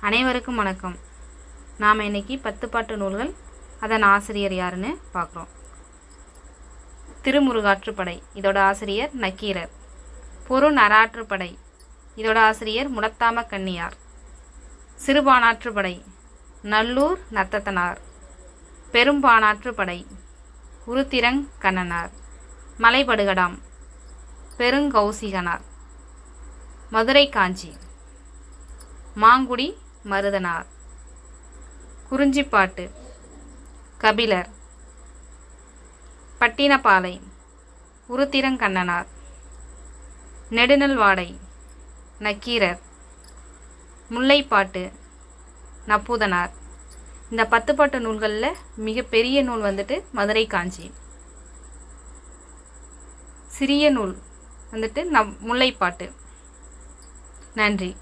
அனைவருக்கும் வணக்கம். நாம் இன்னைக்கு பத்து பாட்டு நூல்கள் அதன் ஆசிரியர் யாருன்னு பார்க்குறோம். திருமுருகாற்றுப்படை இதோட ஆசிரியர் நக்கீரர். பொருநராற்றுப்படை இதோட ஆசிரியர் முடத்தாம கன்னியார் சிறுபானாற்றுப்படை நல்லூர் நத்தத்தனார். பெரும்பானாற்றுப்படை உருத்திரங் கண்ணனார். மலைபடுகடாம் பெருங்கௌசிகனார். மதுரை காஞ்சி. மாங்குடி மருதனார். குறிஞ்சிப்பாட்டு. கபிலர். பட்டினப்பாலை. உருத்திரங்கண்ணனார். நெடுநல்வாடை. நக்கீரர். முல்லைப்பாட்டு. நப்பூதனார். இந்த பத்து பாட்டு நூல்களில் மிகப்பெரிய நூல் வந்துட்டு மதுரை காஞ்சி. சிறிய நூல் வந்துட்டு நம் முல்லைப்பாட்டு. நன்றி.